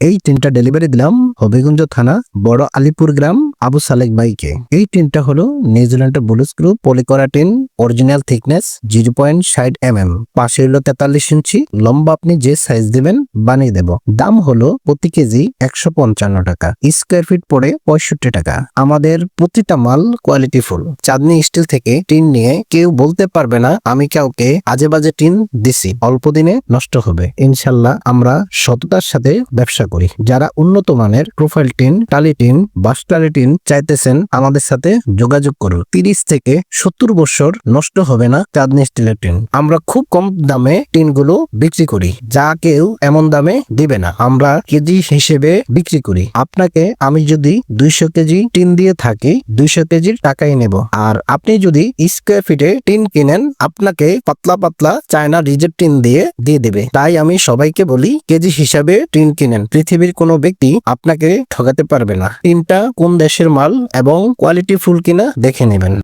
এই তিনটা ডেলিভারি দিলাম। হবিগঞ্জ থানা বড় আলিপুর গ্রাম। আবু সালেক বাইকে এই টিনটা হলো নিউজিল্যান্ডের বুলুস group পলিকরা tin original thickness zero point ষাট এম এম পাশে হলো তেতাল্লিশ ইঞ্চি, লম্বা আপনি যে সাইজ দিবেন বানিয়ে দেব। দাম হলো প্রতি কেজি একশো পঞ্চান্ন টাকা। স্কোয়ার ফিট পড়ে পঁয়ষট্টি টাকা। আমাদের প্রতিটা মাল কোয়ালিটি ফুল। চাঁদনি স্টিল থেকে টিন নিয়ে কেউ বলতে পারবে না, আমি কাউকে আজে বাজে টিন দিছি। অল্প দিনে নষ্ট হবে। ইনশাল্লাহ আমরা সততার সাথে ব্যবসা করি। যারা উন্নত মানের প্রোফাইল টিন, টালি টিন বাসটালি টিন চাইতেছেন আমাদের সাথে যোগাযোগ করুন। তিরিশ থেকে সত্তর বছর নষ্ট হবে না চাঁদনি স্টিলের টিন। আমরা খুব কম দামে টিনগুলো বিক্রি করি। যা কেউ এমন দামে দিবে না। আমরা কেজি হিসেবে বিক্রি করি। আপনাকে আমি যদি দুইশো কেজি টিন দিয়ে থাকি, দুইশো কেজির টাকাই নেব। আর আপনি যদি স্কোয়ার ফিটে টিন কিনেন, আপনাকে পাতলা পাতলা চায়না রিজেক্ট টিন দিয়ে দিয়ে দেবে। তাই আমি সবাইকে বলি, কেজি হিসাবে টিন কিনেন। পৃথিবীর কোনো ব্যক্তি আপনাকে ঠকাতে পারবে না। টিনটা কোন দেশের মাল এবং কোয়ালিটি ফুল কিনা দেখে নেবেন।